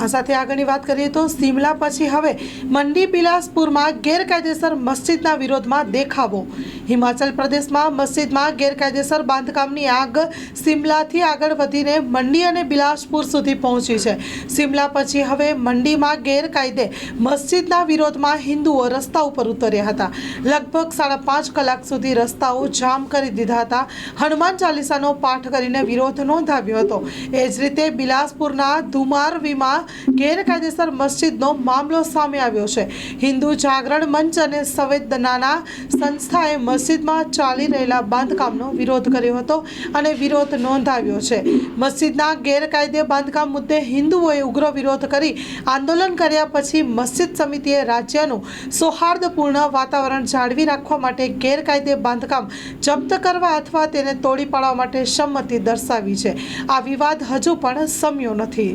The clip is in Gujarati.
આ સાથે આગળની વાત કરીએ તો સિમલા પછી હવે મંડી બિલાસપુરમાં ગેરકાયદેસર મસ્જિદના વિરોધમાં દેખાવો. હિમાચલ પ્રદેશમાં મસ્જિદમાં ગેરકાયદેસર બાંધકામની આગ સિમલાથી આગળ વધીને મંડી અને બિલાસપુર સુધી પહોંચી છે. સિમલા પછી હવે મંડીમાં ગેરકાયદે મસ્જિદના વિરોધમાં હિન્દુઓ રસ્તા ઉપર ઉતર્યા હતા. લગભગ સાડા પાંચ કલાક સુધી રસ્તાઓ જામ કરી દીધા હતા. હનુમાન ચાલીસાનો પાઠ કરીને વિરોધ નોંધાવ્યો હતો. એ જ રીતે બિલાસપુરના ધુમારવીમાં ગેરકાયદેસર મસ્જિદનો મામલો સામે આવ્યો છે. હિન્દુ જાગરણ મંચ અને સંવેદનાના સંસ્થાએ મસ્જિદમાં ચાલી રહેલા બાંધકામનો વિરોધ કર્યો હતો અને વિરોધ નોંધાવ્યો છે. મસ્જિદના ગેરકાયદે બાંધકામ મુદ્દે હિન્દુઓએ ઉગ્ર વિરોધ કરી આંદોલન કર્યા પછી મસ્જિદ સમિતિએ રાજ્યનું સૌહાર્દપૂર્ણ વાતાવરણ જાળવી રાખવા માટે ગેરકાયદે બાંધકામ જપ્ત કરવા અથવા તેને તોડી પાડવા માટે સંમતિ દર્શાવી છે. આ વિવાદ હજુ પણ સમ્યો નથી.